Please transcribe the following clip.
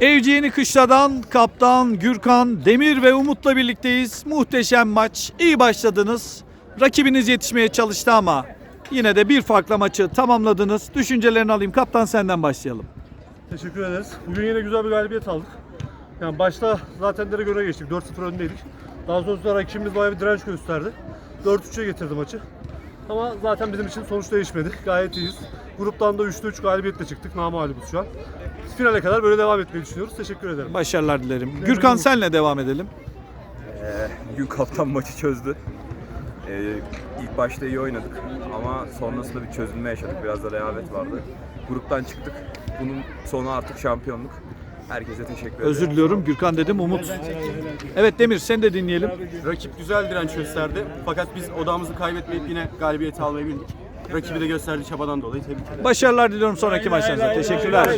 Evciyeni Kışla'dan kaptan Gürkan Demir ve Umut'la birlikteyiz. Muhteşem maç. İyi başladınız. Rakibiniz yetişmeye çalıştı ama yine de bir farkla maçı tamamladınız. Düşüncelerini alayım. Kaptan senden başlayalım. Teşekkür ederiz. Bugün yine güzel bir galibiyet aldık. Yani başta zaten direkt öne geçtik. 4-0 öndeydik. Daha sonrasında rakibimiz bayağı bir direnç gösterdi. 4-3'e getirdi maçı. Ama zaten bizim için sonuç değişmedi. Gayet iyiyiz. Gruptan da 3'te 3 galibiyetle çıktık. Namalibuz şu an. Finale kadar böyle devam etmeyi düşünüyoruz. Teşekkür ederim. Başarılar dilerim. Gürkan senle devam edelim. Bugün kaptan maçı çözdü. Ee, ilk başta iyi oynadık ama sonrasında bir çözülme yaşadık. Biraz da rehavet vardı. Gruptan çıktık. Bunun sonu artık şampiyonluk. Herkese teşekkür ederim. Özür diliyorum. Gürkan dedim Umut. Evet Demir sen de dinleyelim. Rakip güzel direnç gösterdi. Fakat biz odamızı kaybetmeyip yine galibiyeti almayı bildik. Rakibi de gösterdiği çabadan dolayı tebrik ederim. Başarılar diliyorum sonraki maçlarınızda. Teşekkürler.